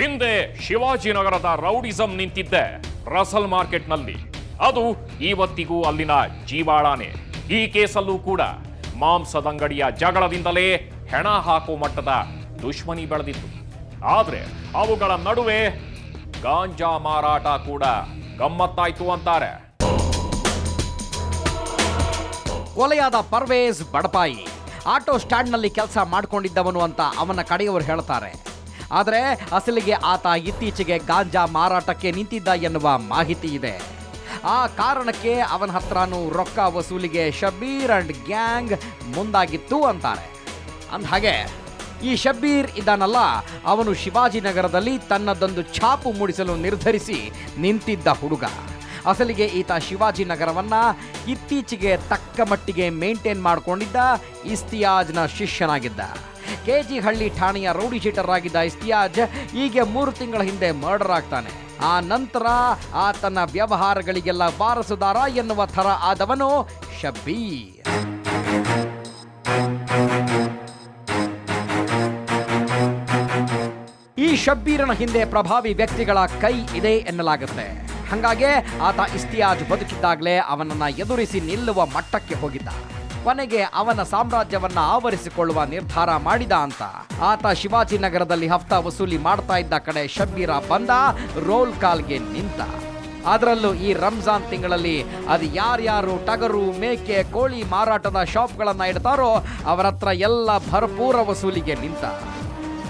ಹಿಂದೆ ಶಿವಾಜಿನಗರದ ರೌಡಿಸಂ ನಿಂತಿದ್ದೆ ರಸಲ್ ಮಾರ್ಕೆಟ್ನಲ್ಲಿ. ಅದು ಇವತ್ತಿಗೂ ಅಲ್ಲಿನ ಜೀವಾಳಾನೆ. ಈ ಕೇಸಲ್ಲೂ ಕೂಡ ಮಾಂಸದಂಗಡಿಯ ಜಗಳದಿಂದಲೇ ಹೆಣ ಹಾಕೋ ಮಟ್ಟದ ದುಶ್ಮನಿ ಬೆಳೆದಿತ್ತು. ಆದರೆ ಅವುಗಳ ನಡುವೆ ಗಾಂಜಾ ಮಾರಾಟ ಕೂಡ ಗಮ್ಮತ್ತಾಯ್ತು ಅಂತಾರೆ. ಕೊಲೆಯಾದ ಪರ್ವೇಜ್ ಬಡಪಾಯಿ. ಆಟೋ ಸ್ಟ್ಯಾಂಡ್ನಲ್ಲಿ ಕೆಲಸ ಮಾಡ್ಕೊಂಡಿದ್ದವನು ಅಂತ ಅವನ ಕಡೆಯವರು ಹೇಳ್ತಾರೆ. ಆದರೆ ಅಸಲಿಗೆ ಆತ ಇತ್ತೀಚೆಗೆ ಗಾಂಜಾ ಮಾರಾಟಕ್ಕೆ ನಿಂತಿದ್ದ ಎನ್ನುವ ಮಾಹಿತಿ ಇದೆ. ಆ ಕಾರಣಕ್ಕೆ ಅವನ ಹತ್ರನೂ ರೊಕ್ಕ ವಸೂಲಿಗೆ ಶಬೀರ್ ಅಂಡ್ ಗ್ಯಾಂಗ್ ಮುಂದಾಗಿತ್ತು ಅಂತಾರೆ. ಅಂದಹಾಗೆ ಈ ಶಬ್ಬೀರ್ ಇದ್ದಾನಲ್ಲ, ಅವನು ಶಿವಾಜಿನಗರದಲ್ಲಿ ತನ್ನದೊಂದು ಛಾಪು ಮೂಡಿಸಲು ನಿರ್ಧರಿಸಿ ನಿಂತಿದ್ದ ಹುಡುಗ. ಅಸಲಿಗೆ ಈತ ಶಿವಾಜಿನಗರವನ್ನು ಇತ್ತೀಚೆಗೆ ತಕ್ಕ ಮಟ್ಟಿಗೆ ಮೇಂಟೈನ್ ಮಾಡಿಕೊಂಡಿದ್ದ ಇಸ್ತಿಯಾಜ್ನ ಶಿಷ್ಯನಾಗಿದ್ದ. ಕೆಜಿ ಹಳ್ಳಿ ಠಾಣೆಯ ರೌಡಿ ಶೀಟರ್ ಆಗಿದ್ದ ಇಸ್ತಿಯಾಜ್ ಹೀಗೆ ಮೂರು ತಿಂಗಳ ಹಿಂದೆ ಮರ್ಡರ್ ಆಗ್ತಾನೆ. ಆ ನಂತರ ಆತನ ವ್ಯವಹಾರಗಳಿಗೆಲ್ಲ ವಾರಸುದಾರ ಎನ್ನುವ ಥರ ಆದವನು ಶಬ್ಬೀರ್. ಈ ಶಬ್ಬೀರನ ಹಿಂದೆ ಪ್ರಭಾವಿ ವ್ಯಕ್ತಿಗಳ ಕೈ ಇದೆ ಎನ್ನಲಾಗುತ್ತೆ. ಹಂಗಾಗೆ ಆತ ಇಸ್ತಿಯಾಜ್ ಬದುಕಿದ್ದಾಗಲೇ ಅವನನ್ನ ಎದುರಿಸಿ ನಿಲ್ಲುವ ಮಟ್ಟಕ್ಕೆ ಹೋಗಿದ್ದ. ಕೊನೆಗೆ ಅವನ ಸಾಮ್ರಾಜ್ಯವನ್ನ ಆವರಿಸಿಕೊಳ್ಳುವ ನಿರ್ಧಾರ ಮಾಡಿದ ಅಂತ. ಆತ ಶಿವಾಜಿನಗರದಲ್ಲಿ ಹಫ್ತಾ ವಸೂಲಿ ಮಾಡ್ತಾ ಇದ್ದ ಕಡೆ ಶಬ್ಬೀರ ಬಂದ, ರೋಲ್ ಕಾಲ್ಗೆ ನಿಂತ. ಅದರಲ್ಲೂ ಈ ರಂಜಾನ್ ತಿಂಗಳಲ್ಲಿ ಅದು ಯಾರ್ಯಾರು ಟಗರು, ಮೇಕೆ, ಕೋಳಿ ಮಾರಾಟದ ಶಾಪ್ಗಳನ್ನು ಇಡ್ತಾರೋ ಅವರ ಹತ್ರ ಎಲ್ಲ ಭರಪೂರ ವಸೂಲಿಗೆ ನಿಂತ.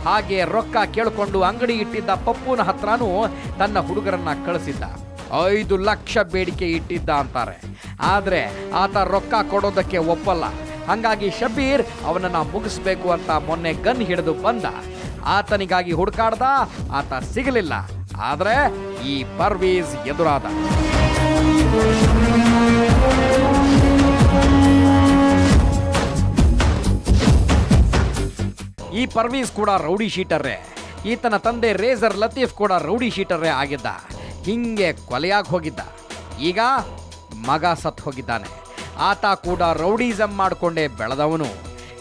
ಹಾಗೆ ರೊಕ್ಕ ಕೇಳಿಕೊಂಡು ಅಂಗಡಿ ಇಟ್ಟಿದ್ದ ಪಪ್ಪುನ ಹತ್ರನೂ ತನ್ನ ಹುಡುಗರನ್ನ ಕಳಿಸಿದ್ದ. ಐದು ಲಕ್ಷ ಬೇಡಿಕೆ ಇಟ್ಟಿದ್ದ ಅಂತಾರೆ. ಆದರೆ ಆತ ರೊಕ್ಕ ಕೊಡೋದಕ್ಕೆ ಒಪ್ಪಲ್ಲ. ಹಾಗಾಗಿ ಶಬೀರ್ ಅವನನ್ನು ಮುಗಿಸ್ಬೇಕು ಅಂತ ಮೊನ್ನೆ ಗನ್ ಹಿಡಿದು ಬಂದ. ಆತನಿಗಾಗಿ ಹುಡುಕಾಡ್ದ, ಆತ ಸಿಗಲಿಲ್ಲ. ಆದರೆ ಈ ಪರ್ವೀಸ್ ಎದುರಾದ. ಈ ಪರ್ವೀಸ್ ಕೂಡ ರೌಡಿ ಶೀಟರ್ರೇ. ಈತನ ತಂದೆ ರೇಜರ್ ಲತೀಫ್ ಕೂಡ ರೌಡಿ ಶೀಟರ್ರೇ ಆಗಿದ್ದ. ಹಿಂಗೆ ಕೊಲೆಯಾಗಿ ಹೋಗಿದ್ದ. ಈಗ ಮಗ ಸತ್ ಹೋಗಿದ್ದಾನೆ. ಆತ ಕೂಡ ರೌಡಿಸಂ ಮಾಡಿಕೊಂಡೇ ಬೆಳೆದವನು.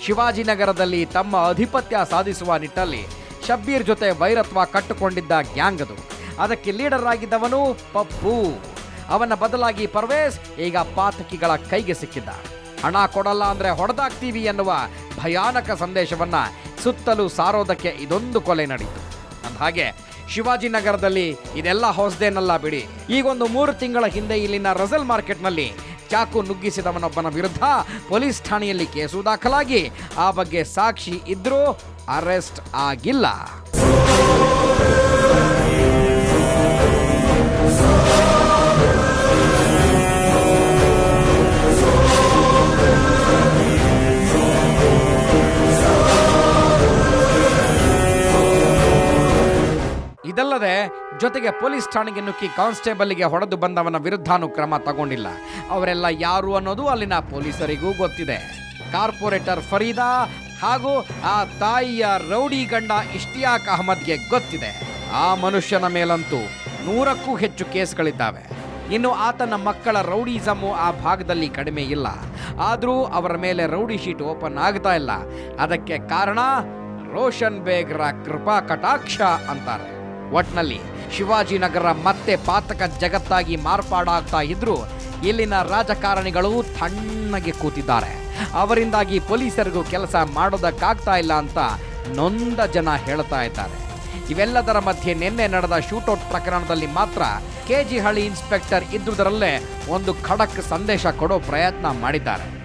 ಶಿವಾಜಿನಗರದಲ್ಲಿ ತಮ್ಮ ಅಧಿಪತ್ಯ ಸಾಧಿಸುವ ನಿಟ್ಟಲ್ಲಿ ಶಬ್ಬೀರ್ ಜೊತೆ ವೈರತ್ವ ಕಟ್ಟಿಕೊಂಡಿದ್ದ ಗ್ಯಾಂಗ್ ಅದು. ಅದಕ್ಕೆ ಲೀಡರ್ ಆಗಿದ್ದವನು ಪಪ್ಪು. ಅವನ ಬದಲಾಗಿ ಪರ್ವೇಸ್ ಈಗ ಪಾತಕಿಗಳ ಕೈಗೆ ಸಿಕ್ಕಿದ್ದ. ಹಣ ಕೊಡಲ್ಲ ಅಂದ್ರೆ ಹೊಡೆದಾಗ್ತೀವಿ ಎನ್ನುವ ಭಯಾನಕ ಸಂದೇಶವನ್ನ ಸುತ್ತಲೂ ಸಾರೋದಕ್ಕೆ ಇದೊಂದು ಕೊಲೆ ನಡೀತು. ಅಂದಹಾಗೆ ಶಿವಾಜಿನಗರದಲ್ಲಿ ಇದೆಲ್ಲ ಹೊಸದೇನಲ್ಲ ಬಿಡಿ. ಈಗೊಂದು ಮೂರು ತಿಂಗಳ ಹಿಂದೆ ಇಲ್ಲಿನ ರಸಲ್ ಮಾರ್ಕೆಟ್ನಲ್ಲಿ ಚಾಕು ನುಗ್ಗಿಸಿದವನೊಬ್ಬನ ವಿರುದ್ಧ ಪೊಲೀಸ್ ಠಾಣೆಯಲ್ಲಿ ಕೇಸು ದಾಖಲಾಗಿ, ಆ ಬಗ್ಗೆ ಸಾಕ್ಷಿ ಇದ್ರೂ ಅರೆಸ್ಟ್ ಆಗಿಲ್ಲ. ಇದಲ್ಲದೆ ಜೊತೆಗೆ ಪೊಲೀಸ್ ಠಾಣೆಗೆ ನುಗ್ಗಿ ಕಾನ್ಸ್ಟೇಬಲ್ಗೆ ಹೊಡೆದು ಬಂದವನ ವಿರುದ್ಧನೂ ಕ್ರಮ ತಗೊಂಡಿಲ್ಲ. ಅವರೆಲ್ಲ ಯಾರು ಅನ್ನೋದು ಅಲ್ಲಿನ ಪೊಲೀಸರಿಗೂ ಗೊತ್ತಿದೆ. ಕಾರ್ಪೊರೇಟರ್ ಫರೀದಾ ಹಾಗೂ ಆ ತಾಯಿಯ ರೌಡಿ ಗಂಡ ಇಷ್ಟಿಯಾಕ್ ಅಹಮದ್ಗೆ ಗೊತ್ತಿದೆ. ಆ ಮನುಷ್ಯನ ಮೇಲಂತೂ ನೂರಕ್ಕೂ ಹೆಚ್ಚು ಕೇಸ್ಗಳಿದ್ದಾವೆ. ಇನ್ನು ಆತನ ಮಕ್ಕಳ ರೌಡಿಸಮ್ಮು ಆ ಭಾಗದಲ್ಲಿ ಕಡಿಮೆ ಇಲ್ಲ. ಆದರೂ ಅವರ ಮೇಲೆ ರೌಡಿ ಶೀಟ್ ಓಪನ್ ಆಗ್ತಾ ಇಲ್ಲ. ಅದಕ್ಕೆ ಕಾರಣ ರೋಷನ್ ಬೇಗ್ರ ಕೃಪಾ ಕಟಾಕ್ಷ ಅಂತಾರೆ. ಒಟ್ನಲ್ಲಿ ಶಿವಾಜಿನಗರ ಮತ್ತೆ ಪಾತಕ ಜಗತ್ತಾಗಿ ಮಾರ್ಪಾಡಾಗ್ತಾ ಇದ್ರು ಇಲ್ಲಿನ ರಾಜಕಾರಣಿಗಳು ತಣ್ಣಗೆ ಕೂತಿದ್ದಾರೆ. ಅವರಿಂದಾಗಿ ಪೊಲೀಸರಿಗೂ ಕೆಲಸ ಮಾಡೋದಕ್ಕಾಗ್ತಾ ಇಲ್ಲ ಅಂತ ನೊಂದ ಜನ ಹೇಳ್ತಾ ಇದ್ದಾರೆ. ಇವೆಲ್ಲದರ ಮಧ್ಯೆ ನಿನ್ನೆ ನಡೆದ ಶೂಟೌಟ್ ಪ್ರಕರಣದಲ್ಲಿ ಮಾತ್ರ ಕೆಜಿ ಹಳ್ಳಿ ಇನ್ಸ್ಪೆಕ್ಟರ್ ಇದ್ದುದರಲ್ಲೇ ಒಂದು ಖಡಕ್ ಸಂದೇಶ ಕೊಡೋ ಪ್ರಯತ್ನ ಮಾಡಿದ್ದಾರೆ.